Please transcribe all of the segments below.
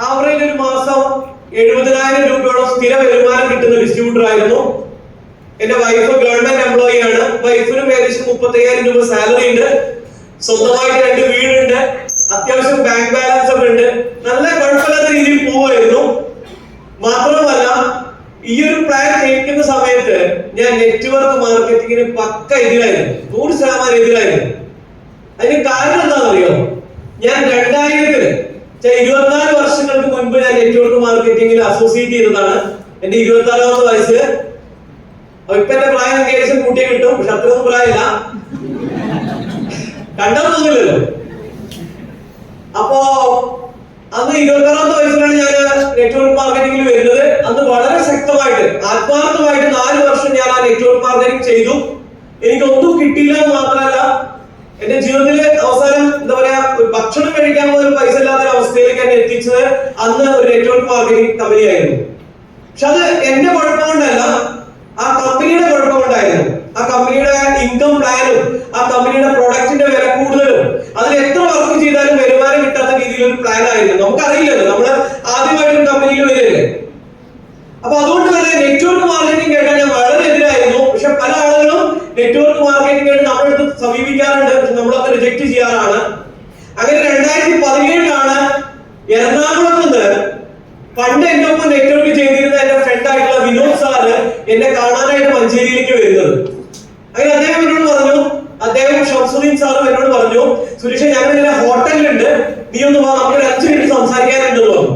Average ഒരു മാസം എഴുപതിനായിരം രൂപയോളം സ്ഥിര വരുമാനം കിട്ടുന്ന ഡിസ്ട്രിബ്യൂട്ടർ ആയിരുന്നു. എന്റെ വൈഫ് ഗവൺമെന്റ് എംപ്ലോയി ആണ്. വൈഫിനും ഏകദേശം മുപ്പത്തയ്യായിരം രൂപ സാലറി ഉണ്ട്. സ്വന്തമായിട്ട് രണ്ട് വീടുണ്ട്. അത്യാവശ്യം ബാങ്ക് ബാലൻസ് ഒക്കെ ഉണ്ട്. നല്ല കുഴപ്പമില്ലാത്ത രീതിയിൽ പോവായിരുന്നു മാത്രമല്ല ഈ ഒരു പ്ലാൻ കേൾക്കുന്ന സമയത്ത് ഞാൻ നെറ്റ്വർക്ക് മാർക്കറ്റിങ്ങിന് പക്ക എതിരായിരുന്നു. നൂറ് ശതമാനം എതിരായിരുന്നു. അതിന് കാരണം എന്താണെന്നറിയോ? ഞാൻ രണ്ടായിരത്തിൽ ഇരുപത്തിനാല് വർഷങ്ങൾക്ക് മുൻപ് ഞാൻ നെറ്റ്വർക്ക് മാർക്കറ്റിംഗിൽ അസോസിയേറ്റ് ചെയ്തതാണ്. എന്റെ ഇരുപത്തിനാലാമത്തെ വയസ്സ്. ഇപ്പൊ എന്റെ പ്രായം എനിക്ക് ഏകദേശം കൂട്ടിയെ കിട്ടും. പക്ഷെ അത്രയൊന്നും പ്രായമില്ല. കണ്ടോ തോന്നില്ലല്ലോ അപ്പോ അന്ന് ഇരുപത്താറാമത്തെ വയസ്സിലാണ് ഞാൻ നെറ്റ്വർക്ക് മാർക്കറ്റിംഗിൽ വരുന്നത്. അന്ന് വളരെ ശക്തമായിട്ട് ആത്മാർത്ഥമായിട്ട് നാല് വർഷം ഞാൻ ആ നെറ്റ്വർക്ക് മാർക്കറ്റിംഗ് ചെയ്തു. എനിക്കൊന്നും കിട്ടിയില്ല എന്ന് മാത്രമല്ല എന്റെ ജീവിതത്തിലെ അവസാനം എന്താ പറയാ ഒരു ഭക്ഷണം കഴിക്കാൻ പോലും പൈസ ഇല്ലാത്ത അവസ്ഥയിലേക്ക് എന്നെ എത്തിച്ചത് അന്ന് ഒരു നെറ്റ്വർക്ക് മാർക്കറ്റിംഗ് കമ്പനി ആയിരുന്നു പക്ഷെ അത് എന്റെ കുഴപ്പം കൊണ്ടല്ല ആ കമ്പനിയുടെ കുഴപ്പം കൊണ്ടായിരുന്നു ആ കമ്പനിയുടെ ഇൻകം പ്ലാനും ആ കമ്പനിയുടെ പ്രൊഡക്റ്റിന്റെ വില കൂടുതലും അതിൽ എത്ര വർക്ക് ചെയ്താലും വരുമാനം കിട്ടാത്ത രീതിയിൽ ഒരു പ്ലാൻ ആയിരുന്നു. നമുക്കറിയില്ലല്ലോ നമ്മൾ ആദ്യമായിട്ട് കമ്പനിയിൽ വരില്ലേ അപ്പൊ അതുകൊണ്ട് തന്നെ നെറ്റ്വർക്ക് മാർക്കറ്റിംഗ് കേട്ടാൽ ഞാൻ വളരെ എതിരായിരുന്നു. പക്ഷെ പല ആളുകളും നെറ്റ്വർക്ക് നമ്മൾ അടുത്ത് സമീപിക്കാറുണ്ട് നമ്മളൊക്കെ റിജക്ട് ചെയ്യാറാണ്. അങ്ങനെ രണ്ടായിരത്തി പതിനേഴിലാണ് എറണാകുളത്ത് നിന്ന് പണ്ട് എന്റെ ഒപ്പം നെറ്റ്വർക്ക് ചെയ്തിരുന്ന എന്റെ ഫ്രണ്ട് ആയിട്ടുള്ള വിനോദ് സാറ് എന്നെ കാണാനായിട്ട് മഞ്ചേരിയിലേക്ക് വരുന്നത്. അങ്ങനെ അദ്ദേഹം എന്നോട് പറഞ്ഞു അദ്ദേഹം ഷംസുദ്ദീൻ സാറും എന്നോട് പറഞ്ഞു സുരേഷ് ഞാൻ ഇങ്ങനെ ഹോട്ടലിലുണ്ട് നീ ഒന്ന് വാ നമുക്ക് ഒരു അഞ്ച് മിനിറ്റ് സംസാരിക്കാനുണ്ടെന്ന് പറഞ്ഞു.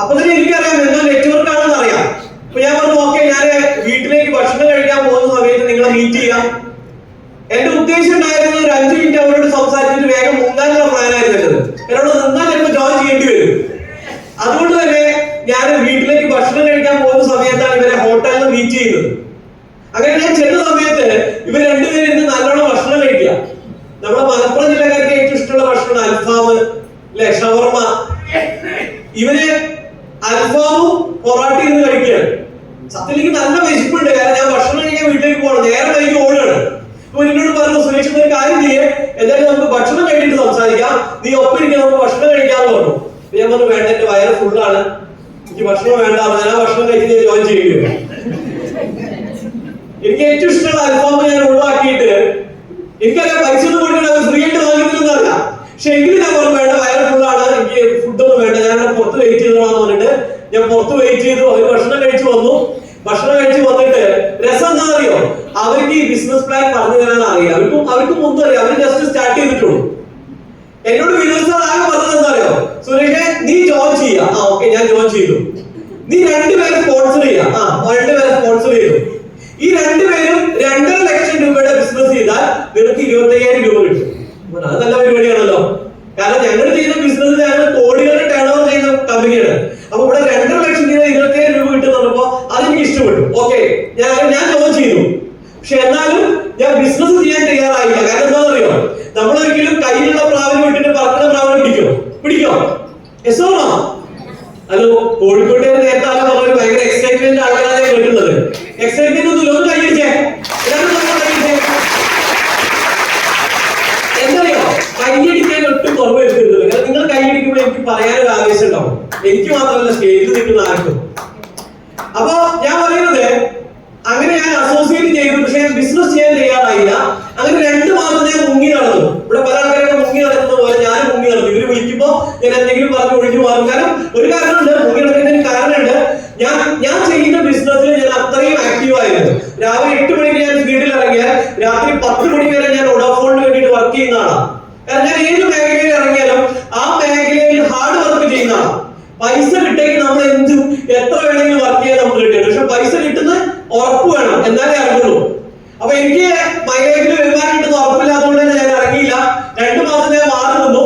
അപ്പൊ തന്നെ എനിക്കറിയാം എന്താ നെറ്റ്വർക്ക് ആണെന്ന് അറിയാം. അപ്പൊ ഞാൻ പറഞ്ഞു ഓക്കെ ഞാൻ വീട്ടിലേക്ക് ഭക്ഷണം കഴിക്കാൻ പോകുന്ന സമയത്ത് നിങ്ങളെ മീറ്റ് ചെയ്യാം. എന്റെ ഉദ്ദേശം ഉണ്ടായിരുന്നത് ഒരു അഞ്ച് മിനിറ്റ് അവരോട് സംസാരിച്ചിട്ട് വേഗം മുങ്ങാനുള്ള പ്ലാൻ ആയിരുന്നത് എന്നോട് നിന്നാൽ ചിലപ്പോൾ ജോയിൻ ചെയ്യേണ്ടി വരും. അതുകൊണ്ട് തന്നെ ഞാൻ വീട്ടിലേക്ക് ഭക്ഷണം കഴിക്കാൻ പോകുന്ന സമയത്താണ് ഇവരെ ഹോട്ടലിൽ മീറ്റ് ചെയ്യുന്നത്. അങ്ങനെ ഞാൻ ചെന്ന സമയത്ത് ഇവർ രണ്ടുപേരും ഇന്ന് നല്ലോണം ഭക്ഷണം കഴിക്കുക. നമ്മുടെ മലപ്പുറം ജില്ലക്കാർക്ക് ഏറ്റവും ഇഷ്ടമുള്ള ഭക്ഷണം അൽഫാം അല്ലെ ഷവർമ ഇവർ അൽഫാമും പൊറാട്ടയും ഇരുന്ന് കഴിക്കുകയാണ് സത്യത്തിൽ എനിക്ക് നല്ല വിശപ്പുണ്ട് കാരണം ഞാൻ ഭക്ഷണം കഴിക്കാൻ വീട്ടിലേക്ക് പോകണം നേരെ വൈകി ഓടുകയാണ് അപ്പൊ എന്നോട് പറഞ്ഞു സുരേഷ് ഒരു കാര്യം ചെയ്യേ എന്തായാലും നമുക്ക് ഭക്ഷണം കഴിഞ്ഞിട്ട് സംസാരിക്കാം നീ ഒപ്പം ഇരിക്കാൻ നമുക്ക് ഭക്ഷണം കഴിക്കാന്ന് പറഞ്ഞു അപ്പൊ ഞാൻ പറഞ്ഞു വേണ്ട എന്റെ വയറ് ഫുള്ളാണ് എനിക്ക് ഭക്ഷണം വേണ്ട അപ്പൊ ഞാൻ ആ ഭക്ഷണം കഴിച്ച് ജോയിൻ ചെയ്യുകയോ എനിക്ക് ഏറ്റവും ഇഷ്ടമുള്ള അൽഫാം ഞാൻ ഒഴിവാക്കിയിട്ട് എനിക്കറിയാം പൈസ ഒന്നും കൊടുക്കണം ഫ്രീ ആയിട്ട് വാങ്ങിക്കുന്നതെന്ന് അറിയാം പക്ഷെ എങ്കിലും ഞാൻ പറഞ്ഞു വേണ്ട വയറ് ഫുള്ളാണ് എനിക്ക് ഫുഡൊന്നും വേണ്ട ഞാൻ ഇവിടെ പുറത്ത് വെയിറ്റ് ചെയ്തോളാന്ന് പറഞ്ഞിട്ട് ഞാൻ പുറത്ത് വെയിറ്റ് ചെയ്തു അവർ ഭക്ഷണം കഴിച്ചു വന്നു ഭക്ഷണം കഴിച്ച് വന്നിട്ട് രസം എന്താ അറിയോ അവർക്ക് ഈ ബിസിനസ് തരാൻ അറിയാം അവർക്കും അവർക്ക് മുമ്പ് അറിയാം അവർ ജസ്റ്റ് സ്റ്റാർട്ട് ചെയ്തിട്ടുള്ളൂ. എന്നോട് വിനോദ് സാർ ആകെ പറഞ്ഞത് എന്താ അറിയോ സുരേഷെ നീ ജോയിൻ ചെയ്യാം. ആ ഓക്കെ ഞാൻ ജോയിൻ ചെയ്തു. നീ രണ്ടുപേരെ സ്പോൺസർ ചെയ്യാം. ആ രണ്ടുപേരെ സ്പോൺസർ ചെയ്തു. ഈ രണ്ടുപേരും രണ്ടര ലക്ഷം രൂപയുടെ ബിസിനസ് ചെയ്താൽ നിനക്ക് ഇരുപത്തയ്യായിരം രൂപ കിട്ടും. അത് നല്ല പരിപാടിയാണല്ലോ. കാരണം ഞങ്ങൾ ചെയ്യുന്ന ബിസിനസ് ഞങ്ങൾ കോടികളുടെ ടേൺ ചെയ്യുന്ന കമ്പനിയാണ് അപ്പൊ ഇവിടെ രണ്ടര ലക്ഷം രൂപ ഇരുപത്തയ്യായിരം രൂപ കിട്ടും പറഞ്ഞപ്പോ അതെനിക്ക് ഇഷ്ടപ്പെട്ടു. ഓക്കെ ഞാൻ ഞാൻ ജോയിൻ ചെയ്തു. പക്ഷെ എന്നാലും ഞാൻ ബിസിനസ് ചെയ്യാൻ തയ്യാറായില്ല. കാരണം എന്താണെന്ന് അറിയോ നമ്മൾ നമ്മളൊരിക്കലും കയ്യിലുള്ള പ്രാവിനെ വിട്ടിട്ട് പറക്കുന്ന പ്രാവിനെ പിടിക്കോ? പിടിക്കോ? യെസോണോ ഹലോ കോഴിക്കോട്ടെ നേരത്തെ പറഞ്ഞ ഭയങ്കര എക്സൈറ്റ്മെന്റ് ആൾക്കാരെ കേട്ടുന്നത് എക്സൈറ്റ്മെന്റ് ഒന്നും ഒന്ന് കൈയടിച്ചേ എന്തറിയോ കൈയടിക്കാൻ ഒട്ടും കുറവ് വരുത്തരുത്. നിങ്ങൾ കൈയടിക്കുമ്പോൾ എനിക്ക് പറയാനൊരു ആവേശം ഉണ്ടാവും. എനിക്ക് മാത്രമല്ല സ്റ്റേജിൽ നിൽക്കുന്ന ആർക്കും അപ്പൊ ഞാൻ പറയുന്നത് അങ്ങനെ ഞാൻ അസോസിയേറ്റ് ചെയ്തു പക്ഷെ ഞാൻ ബിസിനസ് ചെയ്യാൻ തയ്യാറായില്ല അങ്ങനെ രണ്ട് മാസം ഞാൻ മുങ്ങി നടന്നു ഇവിടെ പല ആൾക്കാരൊക്കെ മുങ്ങി നടക്കുന്ന പോലെ ഞാൻ മുങ്ങി നടന്നു ഇവർ വിളിക്കുമ്പോ ഞാൻ എന്തെങ്കിലും പറഞ്ഞ് ഒഴിഞ്ഞു മാറും. കാരണം ഒരു കാരണമുണ്ട് നടക്കുന്നതിന് കാരണമുണ്ട്. ഞാൻ ഞാൻ ചെയ്യുന്ന ബിസിനസ്സിൽ ഞാൻ അത്രയും ആക്റ്റീവ് ആയിരുന്നു. രാവിലെ എട്ട് മണിക്ക് ഞാൻ ഫീൽഡിൽ ഇറങ്ങിയാൽ രാത്രി പത്ത് മണി വരെ ഞാൻ ഒഡാഫോണിന് വേണ്ടിയിട്ട് വർക്ക് ചെയ്യുന്ന ആളാണ് കാരണം ഞാൻ ഏത് മേഖലയിൽ ഇറങ്ങിയാലും ആ മേഖലയിൽ ഹാർഡ് വർക്ക് ചെയ്യുന്നതാണ്. പൈസ കിട്ടിയെങ്കിൽ നമ്മൾ എന്തും എത്ര വേണമെങ്കിലും വർക്ക് ചെയ്യാൻ നമുക്ക് കിട്ടും. പക്ഷെ പൈസ കിട്ടുന്ന ഉറപ്പ് വേണം. എന്നാലേ അറിയുള്ളൂ. അപ്പൊ എനിക്ക് മൈലേജിൽ വരുമാനം കിട്ടുന്ന ഉറപ്പില്ലാത്തതുകൊണ്ട് തന്നെ ഞാൻ ഇറങ്ങിയില്ല രണ്ടു മാസം ഞാൻ മാറി നിന്നു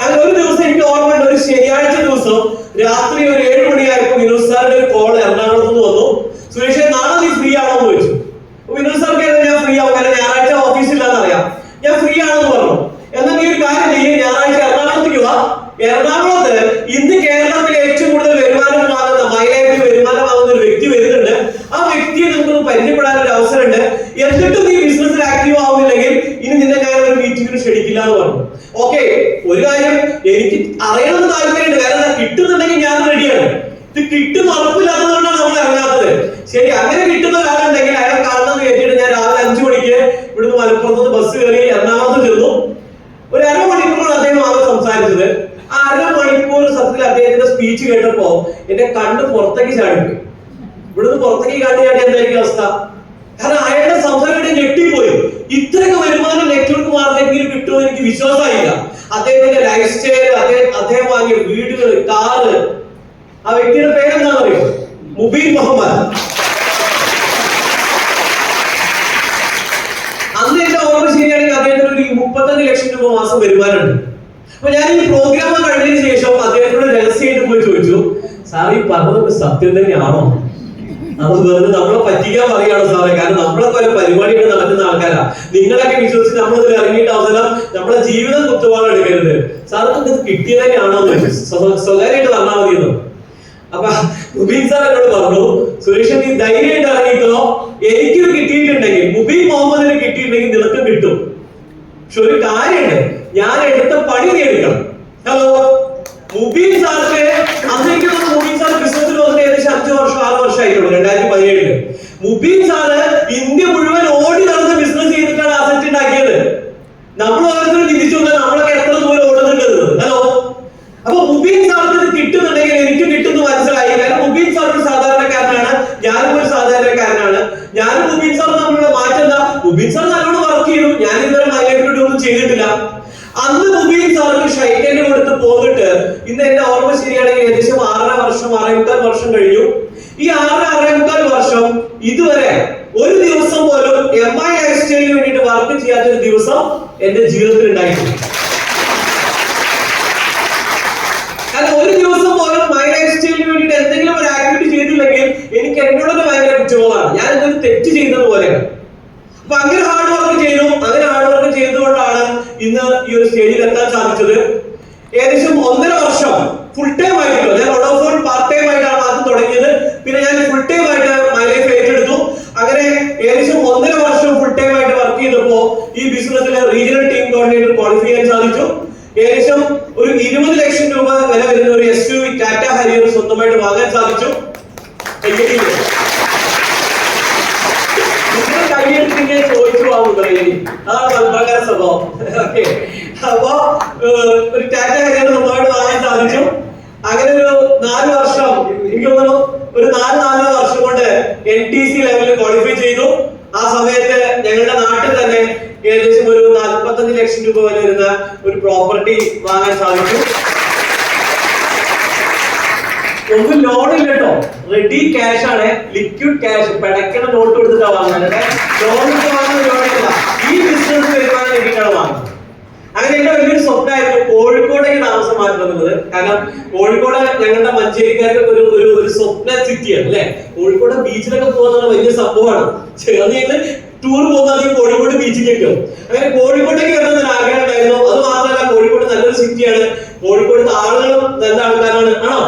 അങ്ങനെ ഒരു ദിവസം എനിക്ക് ഓർമ്മയുണ്ട് ഒരു ശനിയാഴ്ച ദിവസം രാത്രി ഒരു ഏഴ് മണിയായപ്പോൾ വിനോദ് സാറിന്റെ ഒരു കോൾ എറണാകുളത്ത് നിന്ന് വന്നു സുരേഷ് നാളെ നീ ഫ്രീ ആണോ എന്ന് ചോദിച്ചു അപ്പൊ വിനോദ് സാർക്ക് ഞാൻ ഫ്രീ ആവും കാരണം ഞായറാഴ്ച ഓഫീസിലാന്ന് അറിയാം ഞാൻ ഫ്രീ ആണെന്ന് പറഞ്ഞു എന്നാൽ നീ ഒരു കാര്യം ചെയ്യേ ഞായറാഴ്ച എറണാകുളത്തേക്ക് വാ എറണാകുളത്ത് ഇന്ന് കേരളത്തിലെ ഏറ്റവും കൂടുതൽ വരുമാനം വാങ്ങുന്ന മൈലേജിൽ വരുമാനം വാങ്ങുന്ന ഒരു വ്യക്തി വരുന്നുണ്ട് ആ വ്യക്തിയെ നമുക്കൊന്ന് പരിചയപ്പെടാൻ ഒരു അവസരമുണ്ട് എന്നിട്ടും നീ ബിസിനസ്സിൽ ആക്റ്റീവ് ആവുന്നില്ലെങ്കിൽ ഇനി നിന്നെ ഞാൻ ഒരു മീറ്റിംഗിന് ക്ഷണിക്കില്ല എന്ന് പറഞ്ഞു ഓക്കെ ഒരു കാര്യം എനിക്ക് അറിയണമെന്ന് താല്പര്യമുണ്ട് കാരണം കിട്ടുന്നുണ്ടെങ്കിൽ ഞാൻ റെഡിയാണ് ഇത് കിട്ടുന്ന ഉറപ്പില്ലാത്തതുകൊണ്ടാണ് നമ്മൾ ഇറങ്ങാത്തത് ശരി അങ്ങനെ കിട്ടുന്ന ഒരാളുണ്ടെങ്കിൽ അയാൾ കാരണം കേട്ടിട്ട് ഞാൻ രാവിലെ അഞ്ചു മണിക്ക് ഇവിടുന്ന് മലപ്പുറത്ത് ബസ് കയറി എറണാകുളത്ത് ചെന്നു. ഒരു അരമണിക്കൂറാണ് അദ്ദേഹം ആണ് സംസാരിച്ചത്. ആ അരമണിക്കൂർ സത്യത്തിൽ അദ്ദേഹത്തിന്റെ സ്പീച്ച് കേട്ടപ്പോ എന്റെ കണ്ണ് പുറത്തേക്ക് ചാടിപ്പോയി ഇവിടുന്ന് പുറത്തേക്ക് കണ്ടു ചാടി എന്തായിരിക്കും അവസ്ഥ? കാരണം അയാളുടെ സംസാരം കേട്ട് ഞെട്ടിപ്പോയി. ഇത്രയൊക്കെ വരുമാനം നെറ്റ്വർക്ക് മാർക്കറ്റിംഗിൽ കിട്ടുമെന്ന് എനിക്ക് വിശ്വാസമായില്ല. അദ്ദേഹത്തിന്റെ ലൈഫ് സ്റ്റൈൽ അദ്ദേഹം അദ്ദേഹം വാങ്ങിയ വീടുകൾ കാറ് ആ വ്യക്തിയുടെ അറിയോ മുബീൻ മുഹമ്മദ്. അന്ന് എന്റെ ഓർമ്മ ശരിയാണെങ്കിൽ അദ്ദേഹത്തിന് ഒരു മുപ്പത്തഞ്ച് ലക്ഷം രൂപ മാസം വരുമാനമുണ്ട്. അപ്പൊ ഞാൻ ഈ പ്രോഗ്രാം കഴിഞ്ഞതിന് ശേഷം അദ്ദേഹത്തോട് രഹസ്യമായിട്ട് പോയി ചോദിച്ചു സാർ ഈ പറഞ്ഞതൊക്കെ സത്യം തന്നെയാണോ? അത് വെറുതെ നമ്മളെ പറ്റിക്കാൻ പറയുകയാണ് സാറേ കാരണം നമ്മളെ ഒരു പരിപാടികൾ നടക്കുന്ന ആൾക്കാരാ. നിങ്ങളൊക്കെ വിശ്വസിച്ച് നമ്മളിതിൽ ഇറങ്ങിയിട്ട് അവസരം നമ്മളെ ജീവിതം കുത്തുവാളം എടുക്കരുത്. സാർക്ക് ഇത് കിട്ടിയതന്നെയാണോ സ്വകാര്യമായിട്ട് പറഞ്ഞാൽ മതിയെന്നോ? മുബീൻ പറഞ്ഞു സുരേഷ് നീ ധൈര്യമായിട്ട് ഇറങ്ങിക്കോ എനിക്കിത് കിട്ടിയിട്ടുണ്ടെങ്കിൽ മുബീൻ മുഹമ്മദിന് കിട്ടിയിട്ടുണ്ടെങ്കിൽ നിനക്ക് കിട്ടും. പക്ഷെ ഒരു കാര്യമുണ്ട്. ഞാൻ എടുത്ത പണി നീ എടുക്കണം. ഹലോ മുബീൻ സാർക്ക് അന്നെനിക്ക് മുബീൻ സാർ വന്നിട്ട് ഏകദേശം അഞ്ചു വർഷം ആറ് വർഷം ആയിട്ടുള്ളൂ രണ്ടായിരത്തി പതിനേഴിൽ. മുബീൻ സാറ് ഇന്ത്യ മുഴുവൻ ഓടി നടന്ന് ബിസിനസ് ചെയ്തിട്ടാണ് അസറ്റ് ഉണ്ടാക്കിയത്. നമ്മൾ ഓരോരുത്തരും ചിന്തിച്ചു നമ്മളെ എത്ര ദൂരം ഓടുന്നുണ്ട് ഹലോ അപ്പൊ മുബീൻ സാർക്ക് ഇത് കിട്ടുന്നുണ്ടെങ്കിൽ എനിക്ക് കിട്ടുന്നു മനസ്സിലായി കാരണം മുബീൻ സാർ ഒരു സാധാരണക്കാരനാണ് ഞാനും ഒരു സാധാരണക്കാരനാണ് ഞാനും മുബീൻ സാർ തമ്മിലുള്ള മാറ്റം എന്താ മുബീൻ സാർ നല്ലോണം വർക്ക് ചെയ്തു ഞാൻ ഇതുവരെ മൈലേറ്റഡ് ഒന്നും ചെയ്തിട്ടില്ല അന്ന് മുബീൻ സാർക്ക് ഷൈക്കന്റെ കൊടുത്ത് പോന്നിട്ട് ഇന്ന് എന്റെ ഓർമ്മ ശരിയാണെങ്കിൽ ഏകദേശം ആറര വർഷം ആറേമുക്കാൽ വർഷം കഴിഞ്ഞു ഈ ആറര ആറേമുക്കാൽ വർഷം ഇതുവരെ ഒരു ദിവസം പോലും എം ഐ ലൈഫ് സ്റ്റൈലിന് വേണ്ടിയിട്ട് വർക്ക് ചെയ്യാത്ത ഒരു ദിവസം എന്റെ ജീവിതത്തിൽ ഉണ്ടായിട്ടുണ്ട് കാരണം ഒരു ദിവസം പോലും മൈ ലൈഫ് സ്റ്റൈലിന് വേണ്ടിയിട്ട് എന്തെങ്കിലും ഒരു ആക്ടിവിറ്റി ചെയ്തില്ലെങ്കിൽ എനിക്ക് എന്നോട് തന്നെ ഭയങ്കര കുറ്റബോധമാണ് ഞാൻ എന്തൊരു തെറ്റ് ചെയ്യുന്നത് പോലെയാണ് അപ്പൊ അങ്ങനെ ഹാർഡ് വർക്ക് ചെയ്തു അങ്ങനെ ഹാർഡ് വർക്ക് ചെയ്തുകൊണ്ടാണ് ഇന്ന് ഈ ഒരു സ്റ്റേജിൽ എത്താൻ സാധിച്ചത് ഏകദേശം ഒന്നര വർഷം ഫുൾ ടൈം ആയിട്ടോ ഞാൻ വോഡോഫോൺ പാർട്ട് ടൈം ആയിട്ടാണ് ആദ്യം തുടങ്ങിയത് പിന്നെ ഞാൻ ഫുൾ ടൈം ആയിട്ട് മൈ ലൈഫ് ഏറ്റെടുത്തു അങ്ങനെ ഏകദേശം ഒന്നര വർഷം ഫുൾ ടൈം ആയിട്ട് വർക്ക് ചെയ്തപ്പോ ഈ ബിസിനസ്സിലെ റീജിയണൽ ടീം കോർഡിനേറ്റർ ക്വാളിഫൈ ചെയ്യാൻ സാധിച്ചു ഏകദേശം ഒരു ഇരുപത് ലക്ഷം രൂപ വില വരുന്ന ഒരു S U V Tata Harrier സ്വന്തമായിട്ട് വാങ്ങാൻ സാധിച്ചു കയ്യടിയിൽ. നിങ്ങൾ കയ്യെടുത്തിങ്ങനെ ചോദിച്ചു വാങ്ങും കയ്യടി അതാണ് മലബാർക്കാര സ്വഭാവം ഓക്കെ അപ്പോ ഏഹ്, ഒരു ടാറ്റ ഹരിയർ സ്വന്തമായിട്ട് വാങ്ങാൻ സാധിച്ചു അങ്ങനെ ഒരു നാല് വർഷം എനിക്ക് തോന്നുന്നു ഒരു നാല് നാലര വർഷം കൊണ്ട് എൻ ടി സി ലെവലിൽ ക്വാളിഫൈ ചെയ്തു ആ സമയത്ത് ഞങ്ങളുടെ നാട്ടിൽ തന്നെ ഏകദേശം ഒരു നാൽപ്പത്തഞ്ച് ലക്ഷം രൂപ വില വരുന്ന ഒരു പ്രോപ്പർട്ടി വാങ്ങാൻ സാധിച്ചു ഒന്നും ലോൺ ഇല്ല കേട്ടോ റെഡി ക്യാഷ് ആണ്. ലിക്വിഡ് ക്യാഷ് പെടക്കണ നോട്ട് കൊടുത്തിട്ടാ വാങ്ങുന്നത്. ലോൺ വാങ്ങുന്ന ഈ ബിസിനസ് വരുമാനം കിട്ടിയിട്ടാണ് വാങ്ങുന്നത്. അങ്ങനെ എന്റെ വലിയൊരു സ്വപ്നമായിരുന്നു കോഴിക്കോടേക്ക് താമസം മാറ്റുന്നത് കാരണം കോഴിക്കോട് ഞങ്ങളുടെ മഞ്ചേരിക്കാർക്ക് ഒരു ഒരു ഒരു സ്വപ്ന സിറ്റിയാണ് അല്ലെ? കോഴിക്കോട് ബീച്ചിലൊക്കെ പോകുന്ന വലിയ സംഭവമാണ്. അന്ന് ഞങ്ങൾ ടൂർ പോകുന്നത് കോഴിക്കോട് ബീച്ചിലേക്ക് അങ്ങനെ കോഴിക്കോട്ടേക്ക് വരണം ഒരു ആഗ്രഹം ഉണ്ടായിരുന്നു. അത് മാത്രമല്ല കോഴിക്കോട് നല്ലൊരു സിറ്റിയാണ് കോഴിക്കോട് ആളുകളും നല്ല ആൾക്കാരാണ്. ആണോ?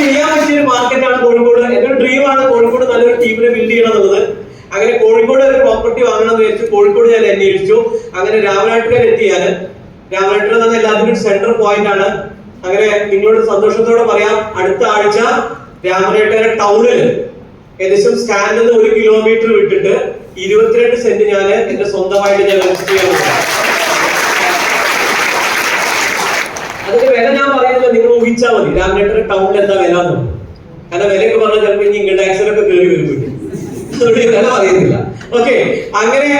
ചെയ്യാൻ പറ്റിയ ഒരു മാർക്കറ്റാണ് കോഴിക്കോട്. എന്റെ ഡ്രീമാണ് കോഴിക്കോട് നല്ലൊരു ടീമിനെ ബിൽഡ് ചെയ്യണം അങ്ങനെ കോഴിക്കോട് ഒരു പ്രോപ്പർട്ടി വാങ്ങണം എന്ന് വിചാരിച്ചു കോഴിക്കോട് ഞാൻ അന്വേഷിച്ചു. അങ്ങനെ രാമനാട്ടുകാർ എത്തിയാൽ രാമനാട്ടുകാർ എന്ന് എല്ലാത്തിനും സെൻട്രൽ പോയിന്റ് ആണ്. അങ്ങനെ നിങ്ങളോട് സന്തോഷത്തോടെ പറയാം. അടുത്ത ആഴ്ച രാമനാട്ടുകാര ടൗണിൽ ഏകദേശം സ്റ്റാൻഡിൽ നിന്ന് ഒരു കിലോമീറ്റർ വിട്ടിട്ട് ഇരുപത്തിരണ്ട് സെന്റ് ഞാൻ എന്റെ സ്വന്തമായിട്ട് ഞാൻ രജിസ്റ്റർ ചെയ്യാൻ പോകുന്നു. അതിന്റെ വില ഞാൻ പറയുന്നത് നിങ്ങൾ ഊഹിച്ചാൽ മതി. രാമനാട്ടുകാര ടൗണിൽ എന്താ വില എന്ന്. കാരണം വിലയൊക്കെ പറഞ്ഞാൽ ചിലപ്പോൾ ഇനി ഇൻഡാക്സിലൊക്കെ കയറി വരും. അതുകൊണ്ട് വില പറയുന്നില്ല ഓക്കെ അങ്ങനെ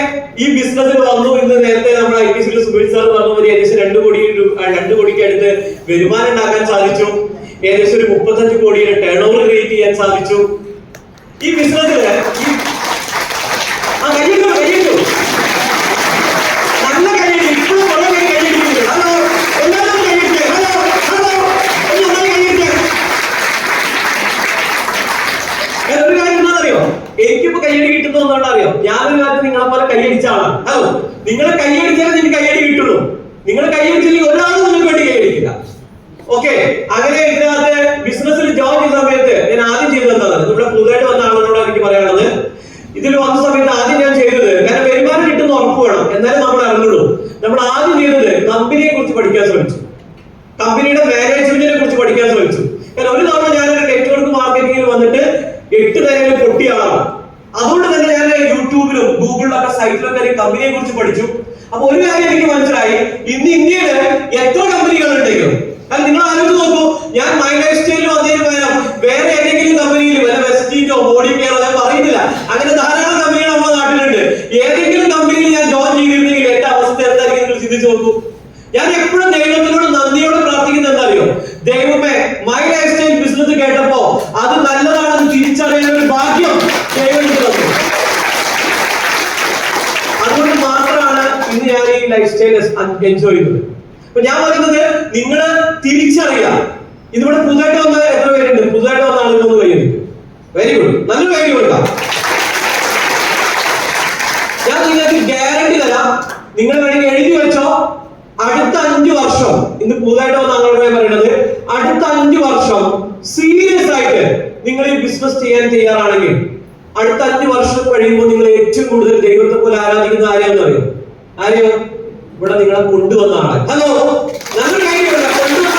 ഈ ബിസിനസ് വന്നു ഇന്ന് നേരത്തെ നമ്മുടെ ഐ ടി സിയിൽ സുബേഷ് സാർ പറഞ്ഞ പോലെ ഏകദേശം രണ്ട് കോടി രണ്ട് കോടിക്ക് അടുത്ത് വരുമാനം ഉണ്ടാക്കാൻ സാധിച്ചു. ഏകദേശം ഒരു മുപ്പത്തഞ്ച് കോടിയുടെ ടേൺ ഓവർ ക്രിയേറ്റ് ചെയ്യാൻ സാധിച്ചു. ഈ ബിസിനസ്സിൽ ഈ ആ കയ്യിട്ടു കയ്യിട്ടു നല്ല കയ്യടി ഇപ്പോഴും കുറെ പേര് കയ്യടിക്കുന്നുണ്ട് ഹലോ എല്ലാവരും കയ്യടിക്ക് ഹലോ ഹലോ ഒന്ന് നന്നായി കയ്യടിക്ക് ഞാൻ ഒരു കാര്യം എന്താണെന്നറിയോ എനിക്കിപ്പോ കയ്യടി കിട്ടുന്നതുകൊണ്ടാണ് അറിയോ ഞാനൊരു കാലത്ത് നിങ്ങളെ പോലെ കയ്യടിച്ച ആളാണ് ഹലോ നിങ്ങൾ കയ്യടിച്ചാലേ നിങ്ങൾക്ക് കയ്യടി കിട്ടുള്ളൂ നിങ്ങൾ കയ്യടിച്ചില്ലെങ്കിൽ ഒരാളും നിങ്ങൾക്ക് വേണ്ടി കയ്യടിക്കില്ല ഓക്കെ അങ്ങനെ ഇതിനകത്ത് ബിസിനസ്സിൽ ജോയിൻ ചെയ്ത സമയത്ത് ഞാൻ ആദ്യം ചെയ്തത് എന്താണ് ഇവിടെ പുതുതായിട്ട് വന്ന ആളുകളോട് എനിക്ക് പറയാനുള്ളത് ഇതിൽ വന്ന സമയത്ത് ആദ്യം ഞാൻ ചെയ്തത് കാരണം വരുമാനം കിട്ടുന്ന ഉറപ്പ് വേണം എന്നാലും നമ്മൾ ഇറങ്ങുള്ളൂ നമ്മൾ ആദ്യം ചെയ്തത് കമ്പനിയെ കുറിച്ച് കുറിച്ച് പഠിക്കാൻ ശ്രമിച്ചു കമ്പനിയുടെ മാനേജ്മെന്റിനെ കുറിച്ച് പഠിക്കാൻ ശ്രമിച്ചു കാരണം ഒരു തവണ ഞാൻ നെറ്റ്വർക്ക് മാർക്കറ്റിംഗിൽ വന്നിട്ട് എട്ട് നിലയിൽ പൊട്ടിയ ആളാണ് അതുകൊണ്ട് തന്നെ ഞാൻ യൂട്യൂബിലും ഗൂഗിളിലൊക്കെ സൈറ്റിലൊക്കെ ഈ കമ്പനിയെ കുറിച്ച് പഠിച്ചു. അപ്പൊ ഒരു കാര്യം എനിക്ക് മനസ്സിലായി. ഇന്ന് ഇന്ത്യയിൽ എത്ര കമ്പനികൾ ഉണ്ടെങ്കിലും നിങ്ങൾ ആലോചിച്ച് നോക്കൂ. ഞാൻ മൈ ലൈഫ് സ്റ്റൈലിൽ വന്നതിന് പകരം വേറെ ഏതെങ്കിലും കമ്പനിയിൽ വല്ല വെസ്റ്റീറ്റോ ബോഡി കെയറോ ഞാൻ പറയുന്നില്ല അങ്ങനെ ധാരാളം കമ്പനികൾ നമ്മുടെ നാട്ടിലുണ്ട് ഏതെങ്കിലും കമ്പനിയിൽ ഞാൻ ജോയിൻ ചെയ്തിരുന്നെങ്കിൽ എന്റെ അവസ്ഥ എന്തായിരിക്കും നിങ്ങൾ ചിന്തിച്ചു നോക്കൂ ഞാൻ എപ്പോഴും ദൈവത്തിനോട് നന്ദിയോടെ പ്രാർത്ഥിക്കുന്നത് എന്താ അറിയോ ദൈവമേ മൈ ലൈഫ് സ്റ്റൈൽ ബിസിനസ് കേട്ടപ്പോ അത് നല്ലതാണെന്ന് തിരിച്ചറിയാൻ ഒരു ഭാഗ്യം ദൈവം എനിക്ക് തന്നു അതുകൊണ്ട് മാത്രമാണ് ഇന്ന് ഞാൻ ഈ ലൈഫ് സ്റ്റൈൽ എൻജോയ് ചെയ്തത് അപ്പൊ ഞാൻ പറയുന്നത് നിങ്ങൾ തിരിച്ചറിയാം. ഇതിവിടെ പുതുതായിട്ട് വന്ന എത്ര പേരുണ്ട്? പുതുതായിട്ട് വന്ന ആളുകൾ ഒന്ന് കഴിയുന്നു വെരി ഗുഡ് നല്ലൊരു കൈ കൊടുക്കാം. ഞാൻ നിങ്ങൾക്ക് ഗ്യാരണ്ടി തരാം. നിങ്ങൾ വേണമെങ്കിൽ എഴുതി വെച്ചോ. അടുത്ത അഞ്ചു വർഷം ഇന്ന് പുതുതായിട്ട് വന്ന ആളുകളെ പറയുന്നത് അടുത്ത അഞ്ചു വർഷം സീരിയസ് ആയിട്ട് നിങ്ങൾ ഈ ബിസിനസ് ചെയ്യാൻ തയ്യാറാണെങ്കിൽ അടുത്ത അഞ്ചു വർഷം കഴിയുമ്പോൾ നിങ്ങൾ ഏറ്റവും കൂടുതൽ ദൈവത്തെ പോലെ ആരാധിക്കുന്ന ആരെയാണെന്ന് അറിയാം ആരെയോ ഇവിടെ നിങ്ങളെ കൊണ്ടുവന്ന ആളെ ഹലോ കൊടുക്കാം കൊണ്ടുവന്ന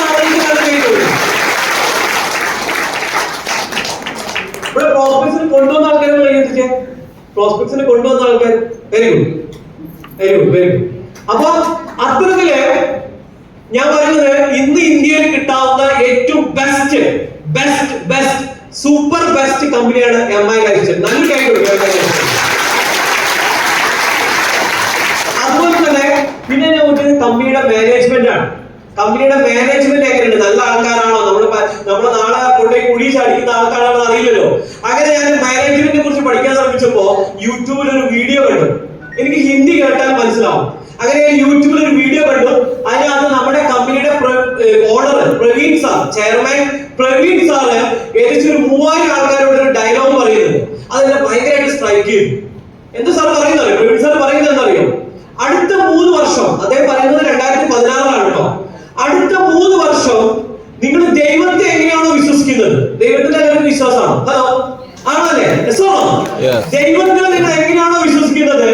ഇവിടെ പ്രോസ്പെക്ട്സിന് കൊണ്ടുവന്ന ആൾക്കാരെ കൈയ്യെത്തിച്ചേ പ്രോസ്പെക്ട്സിന് കൊണ്ടുവന്ന ആൾക്കാർ very good very good very good അപ്പൊ അത്തരത്തിൽ ഞാൻ പറയുന്നത് ഇന്ന് ഇന്ത്യയിൽ കിട്ടാവുന്ന ഏറ്റവും best best best super best കമ്പനിയാണ് എം ഐ ലൈഫ് നല്ല കൈ കൊടുക്കുക MI Lifestyle. അതുപോലെ തന്നെ പിന്നെ ഞാൻ നോക്കിയത് കമ്പനിയുടെ മാനേജ്മെന്റ് ആണ്. കമ്പനിയുടെ മാനേജ്മെന്റ് എങ്ങനെയുണ്ട്? നല്ല ആൾക്കാരാണോ? നമ്മൾ നമ്മൾ നാളെ കൊണ്ടുപോയി കുഴി ചടിക്കുന്ന ആൾക്കാരാണോ അറിയില്ലല്ലോ. അങ്ങനെ ഞാൻ മാനേജ്മെന്റിനെ കുറിച്ച് പഠിക്കാൻ ശ്രമിച്ചപ്പോ യൂട്യൂബിൽ ഒരു വീഡിയോ കണ്ടു. എനിക്ക് ഹിന്ദി കേട്ടാൽ മനസ്സിലാവും. അങ്ങനെ ഞാൻ യൂട്യൂബിൽ ഒരു വീഡിയോ കണ്ടു. അതിനകത്ത് നമ്മുടെ കമ്പനിയുടെ owner Praveen sir chairman Praveen sir ഏകദേശം ഒരു മൂവായിരം ആൾക്കാരോട് ഒരു ഡയലോഗ് പറയുന്നുണ്ട് അതെന്നെ ഭയങ്കരമായിട്ട് സ്ട്രൈക്ക് ചെയ്തു. എന്ത് സാർ പറയുന്നത് പ്രവീൺ സാർ പറയുന്നത് എന്താ അടുത്ത മൂന്ന് വർഷം അദ്ദേഹം പറയുന്നത് രണ്ടായിരത്തി പതിനാറിലാണ് കേട്ടോ അടുത്ത മൂന്ന് വർഷം നിങ്ങൾ ദൈവത്തെ എങ്ങനെയാണോ വിശ്വസിക്കുന്നത്? ദൈവത്തിന്റെ അങ്ങനെ വിശ്വാസമാണ്. ഹലോ ആണല്ലേ? ദൈവത്തിൽ നിങ്ങൾ എങ്ങനെയാണോ വിശ്വസിക്കുന്നത്?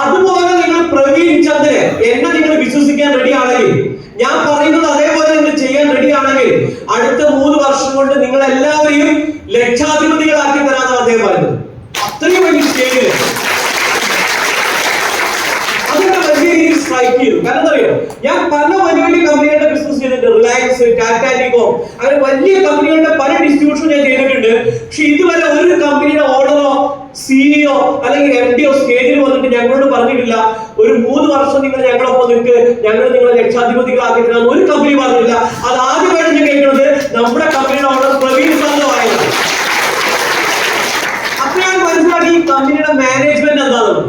അതുപോലെ നിങ്ങൾ പ്രവീൺ ചന്ദ്രൻ എന്നെ നിങ്ങൾ വിശ്വസിക്കാൻ റെഡി ആണെങ്കിൽ ഞാൻ പറയുന്നത് അതേപോലെ നിങ്ങൾ ചെയ്യാൻ റെഡി ആണെങ്കിൽ അടുത്ത മൂന്ന് വർഷം കൊണ്ട് നിങ്ങൾ എല്ലാവരെയും ലക്ഷാധിപതികളാക്കി തരാമെന്നാണ് അദ്ദേഹം പറയുന്നത്. അത്രയും വലിയ സ്റ്റേജിൽ അതൊക്കെ വലിയ രീതിയിൽ സ്ട്രൈക്ക് ചെയ്തു. കാരണം എന്താ ഞാൻ പല വലിയ വലിയ കമ്പനികളുടെ ബിസിനസ് ചെയ്തിട്ടുണ്ട്. റിലയൻസ് ടാറ്റ അങ്ങനെ വലിയ കമ്പനികളുടെ പല ഡിസ്ട്രിബ്യൂഷൻ ഞാൻ ചെയ്തിട്ടുണ്ട്. പക്ഷെ ഇതുവരെ ഒരു കമ്പനിയുടെ ഓർഡറോ സിഇഒ അല്ലെങ്കിൽ എം ഡിഒ സ്റ്റേജിൽ വന്നിട്ട് ഞങ്ങളോട് പറഞ്ഞിട്ടില്ല. ഒരു മൂന്ന് വർഷം നിങ്ങൾ ഞങ്ങളൊപ്പം നിൽക്ക്. ഞങ്ങൾ നിങ്ങളെ ലക്ഷാധിപതികളാക്കി ഒരു കമ്പനി പറഞ്ഞില്ല അത് ആദ്യമായിട്ട് ഞാൻ കേൾക്കുന്നത് നമ്മുടെ കമ്പനിയുടെ ഓർഡർ പ്രവീൺ സാധനമായിരുന്നു അപ്പോഴാണ് മനസ്സിലാക്കി ഈ കമ്പനിയുടെ മാനേജ്മെന്റ് എന്താണെന്ന്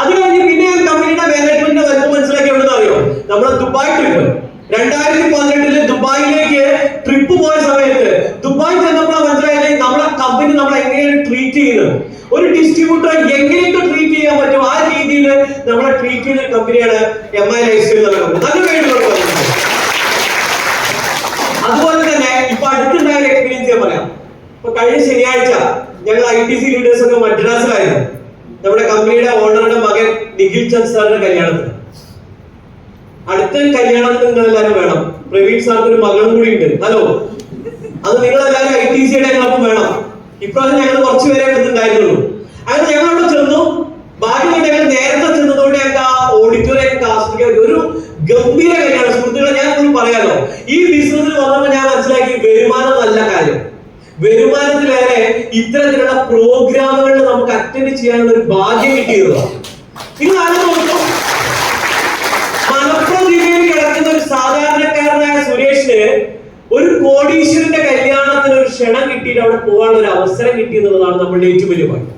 അത് കഴിഞ്ഞ് പിന്നെ ഞാൻ കമ്പനിയുടെ മാനേജ്മെന്റിന്റെ വലുപ്പം മനസ്സിലാക്കി എവിടെ അറിയോ നമ്മുടെ ദുബായ് ട്രിപ്പ് രണ്ടായിരത്തി പതിനെട്ടിൽ ദുബായിലേക്ക് ട്രിപ്പ് പോയ സമയത്ത് ദുബായ് ചെന്നപ്പോഴാണ് മനസ്സിലായത് നമ്മളെ കമ്പനി നമ്മളെ എങ്ങനെയാണ് ട്രീറ്റ് ചെയ്യുന്നത് ഒരു ഡിസ്ട്രിബ്യൂട്ടർ എങ്ങനെയൊക്കെ ട്രീറ്റ് ചെയ്യാൻ പറ്റും? ആ രീതിയിൽ നമ്മളെ ട്രീറ്റ് ചെയ്യുന്ന കമ്പനിയാണ് എം ഐ ലൈഫ് നല്ല അതുപോലെ തന്നെ ഇപ്പൊ അടുത്തുണ്ടായ എക്സ്പീരിയൻസ് ഞാൻ പറയാം. ഇപ്പൊ കഴിഞ്ഞ ശനിയാഴ്ച ഞങ്ങൾ ഐ ടി സി ലീഡേഴ്സ് ഒക്കെ മദ്രാസിലായിരുന്നു. നമ്മുടെ കമ്പനിയുടെ ഓണറുടെ മകൻ നിഖിൽ ചന്ദ് സാറിന്റെ കല്യാണത്തിന്. അടുത്ത കല്യാണത്തിന് നിങ്ങൾ എല്ലാവരും വേണം. പ്രവീൺ സാറിന് ഒരു മകളും കൂടി ഉണ്ട്. ഹലോ? അത് നിങ്ങൾ എല്ലാവരും ഐ ടി സിയുടെ ഞങ്ങളൊപ്പം വേണം. ഇപ്രാവശ്യം ഞങ്ങൾ കുറച്ചുപേരെ എടുത്തിട്ടുണ്ടായിരുന്നുള്ളൂ അങ്ങനെ ഞങ്ങൾ അവിടെ ചെന്നു. ബാക്കി ഞങ്ങൾ നേരത്തെ ചെന്നതോടെ ഞങ്ങൾക്ക് ആ ഓഡിറ്റോറിയം ആസ്വദിക്കാൻ ഒരു ഗംഭീര കാര്യമാണ്. സുഹൃത്തുക്കളെ ഞാൻ ഇപ്പോൾ പറയാലോ ഈ ബിസിനസ്സിൽ വന്നപ്പോൾ ഞാൻ മനസ്സിലാക്കി വരുമാനം നല്ല കാര്യം. വരുമാനത്തിലേറെ ഇത്തരത്തിലുള്ള പ്രോഗ്രാമുകൾ നമുക്ക് അറ്റൻഡ് ചെയ്യാനുള്ള ഒരു ഭാഗ്യം ജില്ലയിൽ കിടക്കുന്ന ഒരു സാധാരണക്കാരനായ സുരേഷിന് ഒരു കോടീശ്വരന്റെ കല്യാണത്തിന് ഒരു ക്ഷണം കിട്ടിയിട്ട് അവിടെ പോകാനുള്ള ഒരു അവസരം കിട്ടി എന്നുള്ളതാണ് നമ്മളുടെ ഏറ്റവും വലിയ നമ്മളൊന്നും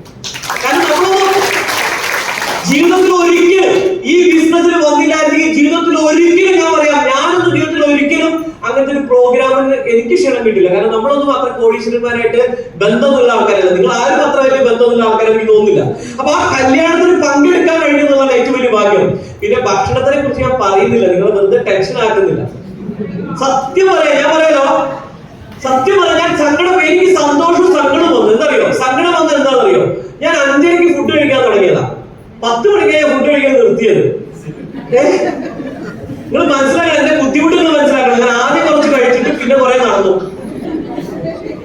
ജീവിതത്തിൽ ഒരിക്കലും ഈ ബിസിനസ്സിൽ വന്നില്ലായിരുന്നെങ്കിൽ ജീവിതത്തിൽ ഒരിക്കലും ഞാൻ പറയാം ഞാനൊന്നും ജീവിതത്തിൽ ഒരിക്കലും അങ്ങനത്തെ ഒരു പ്രോഗ്രാമിന് എനിക്ക് ക്ഷണം കിട്ടില്ല കാരണം നമ്മളൊന്നും അത്ര കോടീശ്വരന്മാരായിട്ട് ബന്ധമൊന്നുമില്ല ആൾക്കാരല്ല. നിങ്ങൾ ആരും അത്ര വലിയ ബന്ധമൊന്നുമില്ല ആൾക്കാരെ എനിക്ക് തോന്നുന്നില്ല. അപ്പൊ ആ കല്യാണത്തിന് പങ്കെടുക്കാൻ കഴിയുന്നതാണ് ഏറ്റവും വലിയ ഭാഗ്യം. പിന്നെ ഭക്ഷണത്തിനെ കുറിച്ച് ഞാൻ പറയുന്നില്ല. നിങ്ങൾ വെറുതെ ടെൻഷൻ ആക്കുന്നില്ല. സത്യം പറയാം ഞാൻ പറയാലോ? സത്യം പറഞ്ഞാൽ ഞാൻ സങ്കടം എനിക്ക് സന്തോഷവും സങ്കടം വന്നു. എന്തറിയോ സങ്കടം വന്നത് എന്താണെന്നറിയോ? ഞാൻ അഞ്ചരയ്ക്ക് ഫുഡ് കഴിക്കാൻ തുടങ്ങിയതാ. പത്ത് മണിക്ക് ഫുഡ് കഴിക്കാൻ നിർത്തിയത്. നിങ്ങൾ മനസ്സിലാക്കണം എന്റെ ബുദ്ധിമുട്ട് നിങ്ങൾ മനസ്സിലാക്കണം. ഞാൻ ആദ്യം കുറച്ച് കഴിച്ചിട്ട് പിന്നെ കുറെ നടന്നു.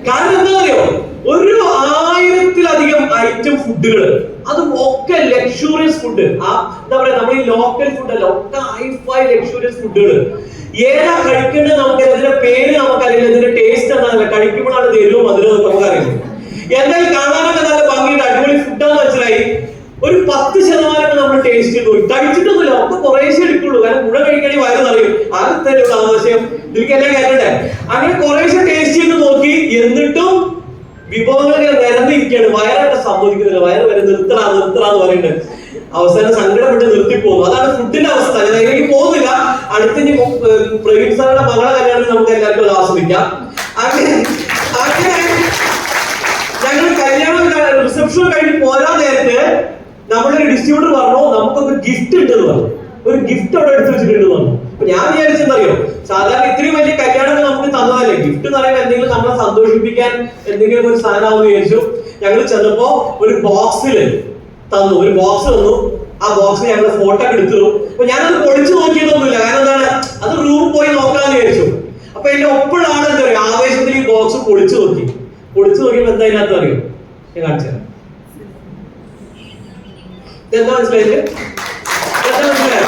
കാരണം എന്താ അറിയോ ഒരു ആയിരത്തിലധികം ഐറ്റം ഫുഡുകൾ അത് ഒക്കെ ലക്ഷൂറിയസ് ഫുഡ് ആ എന്താ പറയാ നമ്മൾ ഈ ലോക്കൽ ഫുഡ് അല്ല ഒക്കെ ഹൈഫൈ ലക്ഷൂറിയസ് ഫുഡുകൾ ഏതാ കഴിക്കേണ്ടത് നമുക്ക്? അതിന്റെ പേര് നമുക്കറിയില്ല അതിന്റെ ടേസ്റ്റ് എന്താ കഴിക്കുമ്പോഴാണ് തരുമോ മധുരം നമുക്ക് അറിയില്ല എന്തായാലും കാണാനൊക്കെ നല്ല ഭംഗിയുടെ അടിപൊളി ഫുഡാന്ന് മനസ്സിലായി. ഒരു പത്ത് ശതമാനം നമ്മൾ ടേസ്റ്റ് ചെയ്തു കഴിച്ചിട്ടൊന്നുമില്ല ഒക്കെ കുറേശ്ശെ എടുക്കുള്ളൂ. കാരണം മുഴ കഴിക്കണമെങ്കിൽ വയറ് നിറയും. ആകത്തന്നെയുള്ള ആവശ്യം? ഇതിലേക്കെല്ലാം കേട്ടണ്ടേ അങ്ങനെ കുറേശ്ശെ ടേസ്റ്റ് ചെയ്ത് നോക്കി. എന്നിട്ടും വിഭവങ്ങൾ നിരന്നിരിക്കുകയാണ്. വയറായിട്ട് സമ്മതിക്കുന്നില്ല വയറ് വരെ നിർത്തണ നിർത്തണ എന്ന് പറയുന്നത് അവസാനം സങ്കടപ്പെട്ട് നിർത്തിപ്പോകും. അതാണ് ഫുഡിന്റെ അവസ്ഥ. അതിലേക്ക് പോകുന്നില്ല. അടുത്ത ഇനി പ്രവീൺ സാറിന്റെ മകളെ കല്യാണത്തിൽ നമുക്ക് എല്ലാവർക്കും ആസ്വദിക്കാം. അങ്ങനെ ഞങ്ങൾ കല്യാണം റിസപ്ഷൻ കഴിഞ്ഞ് പോരാ നേരത്ത് നമ്മളൊരു ഡിസ്ട്രിബ്യൂട്ടർ പറഞ്ഞു നമുക്കൊരു ഗിഫ്റ്റ് ഉണ്ട് എന്ന് പറഞ്ഞു. ഒരു ഗിഫ്റ്റ് അവിടെ എടുത്ത് വെച്ചിട്ടുണ്ട് പറഞ്ഞു. അപ്പൊ ഞാൻ വിചാരിച്ചെന്നറിയോ സാധാരണ ഇത്രയും വലിയ കല്യാണങ്ങൾ നമുക്ക് തന്നതല്ലേ? ഗിഫ്റ്റ് എന്ന് പറയുമ്പോൾ എന്തെങ്കിലും നമ്മളെ സന്തോഷിപ്പിക്കാൻ എന്തെങ്കിലും ഒരു സാധനമാണെന്ന് വിചാരിച്ചു. ഞങ്ങൾ ചെന്നപ്പോ ഒരു ബോക്സിൽ തന്നു. ഒരു ബോക്സ് തന്നു. ആ ബോക്സിൽ ഞങ്ങൾ ഫോട്ടോ എടുത്തു. അപ്പൊ ഞാനത് പൊളിച്ചു നോക്കിയതൊന്നുമില്ല. കാരണം എന്താണ്? അത് റൂം പോയി നോക്കാന്ന് വിചാരിച്ചു. അപ്പൊ എന്റെ ഒപ്പോഴാണ് എന്താ പറയുക? ആവേശത്തിൽ ഈ ബോക്സ് പൊളിച്ചു നോക്കി. പൊളിച്ചു നോക്കിയപ്പോ എന്താ അതിനകത്ത് അറിയോ? ഞാൻ കാണിച്ചു ഇതെന്താ മനസ്സിലായില്ലേ ഇതെന്താ മനസ്സിലായോ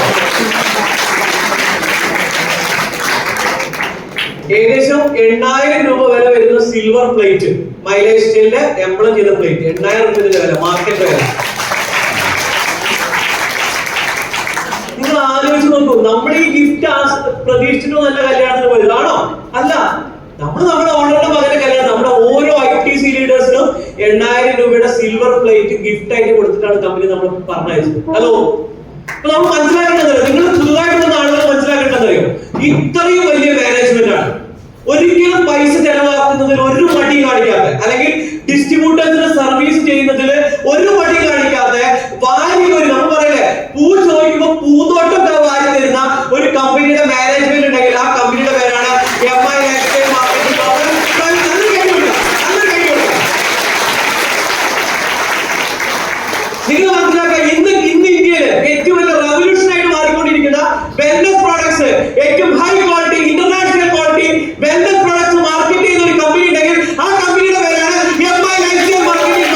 ഏകദേശം എണ്ണായിരം രൂപ വില വരുന്ന സിൽവർ പ്ലേറ്റ് മൈലേജ് സ്റ്റീലിന്റെ എംബ്ലം ചെയ്ത പ്ലേറ്റ് എണ്ണായിരം രൂപയുടെ വില മാർക്കറ്റ് വില. നിങ്ങൾ ആലോചിച്ച് നോക്കൂ നമ്മൾ ഈ ഗിഫ്റ്റ് പ്രതീക്ഷിച്ചിട്ടോ നല്ല കല്യാണത്തിന് പോയത് ആണോ അല്ല നമ്മൾ നമ്മുടെ ഓണറുടെ മകന്റെ കല്യാണം നമ്മുടെ ഓരോ ഐ ടി സി ലീഡേഴ്സിനും എണ്ണായിരം രൂപയുടെ സിൽവർ പ്ലേറ്റ് ഗിഫ്റ്റ് ആയിട്ട് കൊടുത്തിട്ടാണ് കമ്പനി നമ്മൾ പറഞ്ഞയച്ചത്. ഹലോ അപ്പൊ നമ്മൾ മനസ്സിലാക്കേണ്ടത് നിങ്ങൾ പുതുതായിട്ട് ആളുകൾ മനസ്സിലാക്കേണ്ടത് ഇത്രയും വലിയ മാനേജ്മെന്റ് ആണ്. ഒരിക്കലും പൈസ ചെലവാക്കുന്നതിൽ ഒരു മടി കാണിക്കാതെ അല്ലെങ്കിൽ ഡിസ്ട്രിബ്യൂട്ടേഴ്സിന് സർവീസ് ചെയ്യുന്നതിൽ ഒരു മടി കാണിക്കാതെ വാരി ഒരു നമ്മൾ പറയല്ലേ പൂ ചോദിക്കുമ്പോ പൂന്തോട്ടം വാരി തരുന്ന ഒരു കമ്പനിയുടെ മാനേജ്മെന്റ് ഉണ്ടെങ്കിൽ ആ കമ്പനിയുടെ പേരാണ് എം ഐ മാർക്കറ്റിംഗ് നല്ല കൈ കൊടുക്കുക നല്ല കൈ കൊടുക്കുക നിങ്ങൾ മനസ്സിലാക്കുക ഇന്ന് ഇന്ന് ഇന്ത്യയിൽ ഏറ്റവും വലിയ റവല്യൂഷൻ ആയിട്ട് മാറിക്കൊണ്ടിരിക്കുന്ന വെൽനസ് പ്രോഡക്ട്സ് ഏറ്റവും high quality international quality wellness products market ചെയ്യുന്ന ഒരു കമ്പനി ഉണ്ടെങ്കിൽ ആ കമ്പനിയുടെ പേരാണ് M I life marketing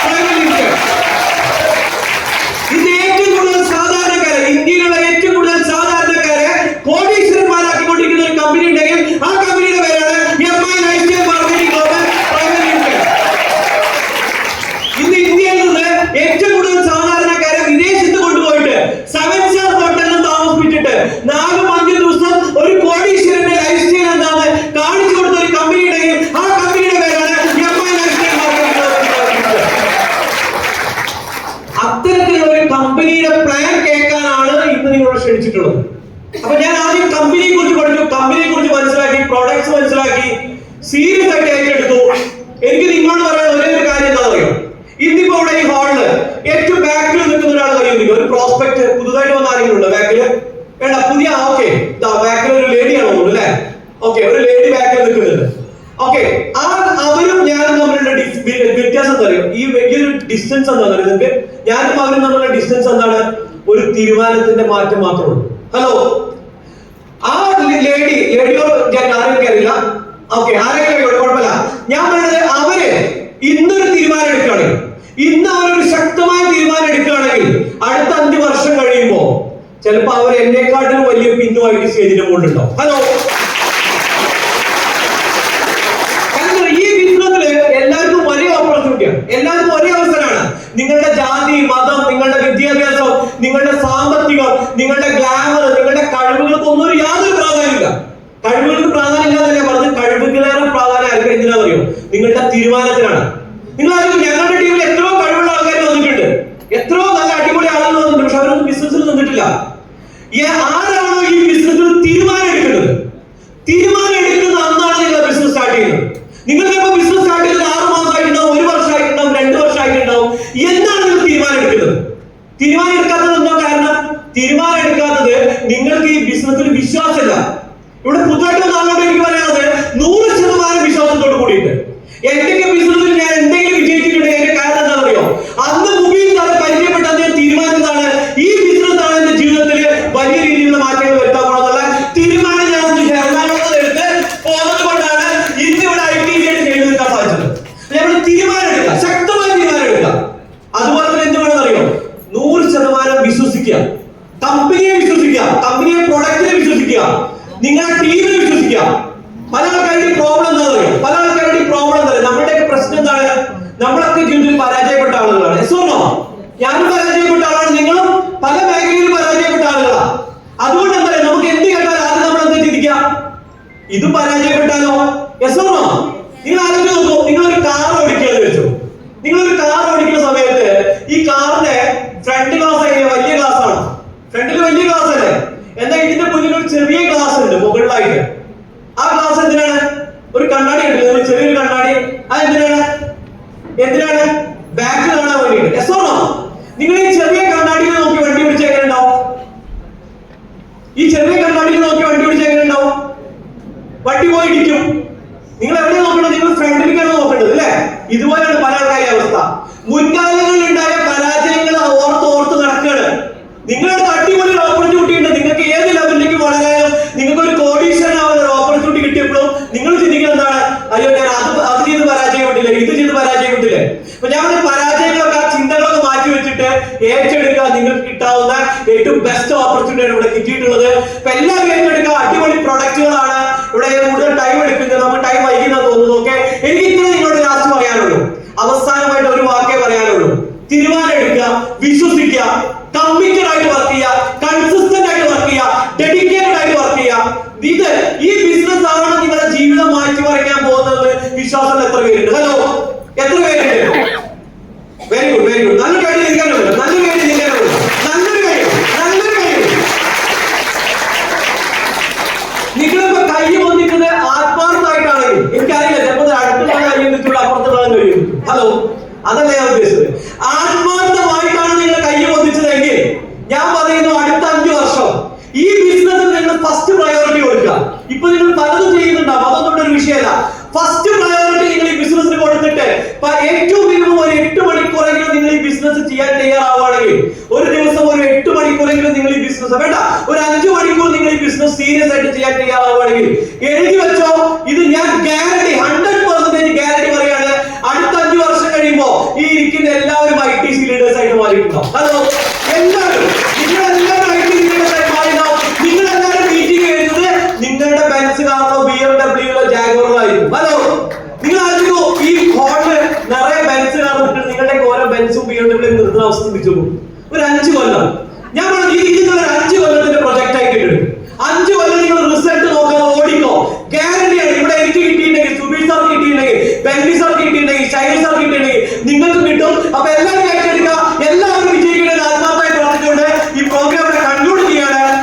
private limited ഇന്ന് ഏറ്റവും കൂടുതൽ സാധാരണക്കാരെ ഇന്ത്യയിലുള്ള ഏറ്റവും കൂടുതൽ സാധാരണക്കാരെ കോടീശ്വരന്മാരാക്കിക്കൊണ്ടിരിക്കുന്ന ഒരു കമ്പനി ഉണ്ടെങ്കിൽ ആ കമ്പനിയുടെ പേരാണ് M I life marketing private limited ഇന്ന് ഇന്ത്യയിൽ നിന്ന് ഏറ്റവും കൂടുതൽ സാധാരണക്കാരെ വിദേശത്ത് കൊണ്ടുപോയിട്ട് സെവൻ സ്റ്റാർ ഹോട്ടലിൽ താമസിപ്പിച്ചിട്ട് നാലും അഞ്ചും ദിവസം ഒരു കോടീശ്വരന്റെ ലൈഫ് സ്റ്റൈൽ എന്താണ് കാണിച്ചു കൊടുത്ത ഒരു കമ്പനി ഉണ്ടെങ്കിൽ ആ കമ്പനിയുടെ പേരാണ് എം ഐ ലൈഫ് സ്റ്റൈൽ അത്തരത്തിലുള്ള ഒരു കമ്പനിയുടെ പ്ലാൻ കേൾക്കാനാണ് ഇന്ന് നിങ്ങളോട് ക്ഷണിച്ചിട്ടുള്ളത്. അപ്പൊ ഞാൻ ആദ്യം കമ്പനിയെ കുറിച്ച് പഠിച്ചു കമ്പനിയെ കുറിച്ച് മനസ്സിലാക്കി പ്രോഡക്ട്സ് മനസ്സിലാക്കി സീരിയസ് ആയിട്ട് ഏറ്റെടുത്തു. എനിക്ക് നിങ്ങളോട് പറയാൻ ഒരേ ഒരു കാര്യം എന്താ പറയുക ഇന്നിപ്പോ ഇവിടെ ഈ ഹാളിൽ ഏറ്റവും ബാക്കിൽ നിൽക്കുന്ന ഒരാൾ കഴിയുന്നില്ല ഒരു പ്രോസ്പെക്ട് പുതുതായിട്ട് വന്ന ആരെങ്കിലും ഉണ്ടോ ബാക്കിൽ വേണ്ട പുതിയ ഓക്കെ ബാക്കിൽ ഒരു ലേഡിയാണ് തോന്നുന്നു അല്ലേ? ഓക്കെ ഒരു ലേഡി ബാക്കിൽ നിൽക്കുന്നുണ്ട്. ഓക്കെ ആ അവരും ഞാനും തമ്മിലുള്ള വ്യത്യാസം എന്താ അറിയോ ഈ വലിയൊരു ഡിസ്റ്റൻസ് എന്താ പറയുക ഞാനും അവരും തമ്മിലുള്ള ഡിസ്റ്റൻസ് എന്താണ്? ഒരു തീരുമാനത്തിന്റെ മാറ്റം മാത്രമേ ഉള്ളൂ. ഹലോ ആ ലേഡി ലേഡിയോ ഞാൻ ആരെയൊക്കെ അറിയില്ല? ഓക്കെ ആരെയൊക്കെ കുഴപ്പമില്ല. ഞാൻ പറയുന്നത് അവർ ഇന്നൊരു തീരുമാനം എടുക്കുകയാണെങ്കിൽ ഇന്ന് അവരൊരു ശക്തമായ തീരുമാനം എടുക്കുകയാണെങ്കിൽ അടുത്ത അഞ്ചു വർഷം കഴിയുമ്പോ ചിലപ്പോ അവർ എന്നെക്കാട്ടിലും വലിയ പിന്നുമായിട്ട് സ്റ്റേജിന്റെ മുകളിലുണ്ടാവും. ഹലോ കാരണം ഈ ബിസിനസ്സിൽ എല്ലാവർക്കും ഒരേ ഓപ്പർച്യൂണിറ്റിയാണ് എല്ലാവർക്കും ഒരേ അവസരമാണ് നിങ്ങളുടെ ജാതി മതം നിങ്ങളുടെ വിദ്യാഭ്യാസം നിങ്ങളുടെ സാമ്പത്തികം നിങ്ങളുടെ ഗ്ലാമർ നിങ്ങളുടെ കഴിവുകൾക്ക് ഒന്നും ഒരു യാതൊരു പ്രാധാന്യമില്ല കഴിവുകൾക്ക് പ്രാധാന്യം ഇല്ലാന്നല്ല പറഞ്ഞത് കഴിവുകളേറെ പ്രാധാന്യം ആർക്കും എന്തിനാ അറിയോ നിങ്ങളുടെ തീരുമാനത്തിനാണ് നിങ്ങൾ അറിയും ഞങ്ങളുടെ ടീമിൽ എത്രയോ കഴിവുള്ള ആൾക്കാർ വന്നിട്ടുണ്ട്. എത്രയോ നല്ല അടിപൊളി ആളുകൾ വന്നിട്ടുണ്ട് പക്ഷെ അവരൊന്നും ബിസിനസ്സിൽ നിന്നിട്ടില്ല. ഈ ഏറ്റവും ബെസ്റ്റ് ഓപ്പർച്യൂണിറ്റിയാണ് ഇവിടെ കിട്ടിയിട്ടുള്ളത്. അപ്പൊ എല്ലാവരും എടുക്കുക അടിപൊളി പ്രൊഡക്റ്റുകളാണ് ഇവിടെ കൂടുതൽ ടൈം എടുക്കുന്നത്. നമ്മൾ ടൈം വൈകുന്ന തോന്നുന്നു. ഓക്കെ എനിക്ക് ഇത്ര നിങ്ങളോട് ലാസ്റ്റ് പറയാനുള്ളൂ. അവസാനമായിട്ട് ഒരു വാക്കേ പറയാനുള്ളൂ. തീരുമാനം എടുക്കുക വിശ്വസിക്കുക കമ്മിറ്റഡ് ആയിട്ട് വർക്ക് ചെയ്യുക കൺസിസ്റ്റന്റ് ആയിട്ട് വർക്ക് ചെയ്യുക ഡെഡിക്കേറ്റഡ് ആയിട്ട് വർക്ക് ചെയ്യുക. ഇത് ഈ ബിസിനസ് ആണ് നിങ്ങളുടെ ജീവിതം മാറ്റിമറിക്കാൻ പോകുന്നത്? വിശ്വാസം എത്ര പേരുണ്ട്. ഡിക്റ്റേറ്റ് ചെയ്യാവുകയാണെങ്കിൽ എഴുതി വെച്ചോ ഇത് ഞാൻ ഗ്യാരണ്ടി ഹൺഡ്രഡ് പെർസെന്റേജ് ഗ്യാരണ്ടി പറയാണ് അടുത്ത അഞ്ചു വർഷം കഴിയുമ്പോ ഈ ഇരിക്കുന്ന എല്ലാവരും ഐ ടി സി ലീഡേഴ്സ് ആയിട്ട് മാറിയിട്ടുണ്ടോ അതോ എല്ലാവരും.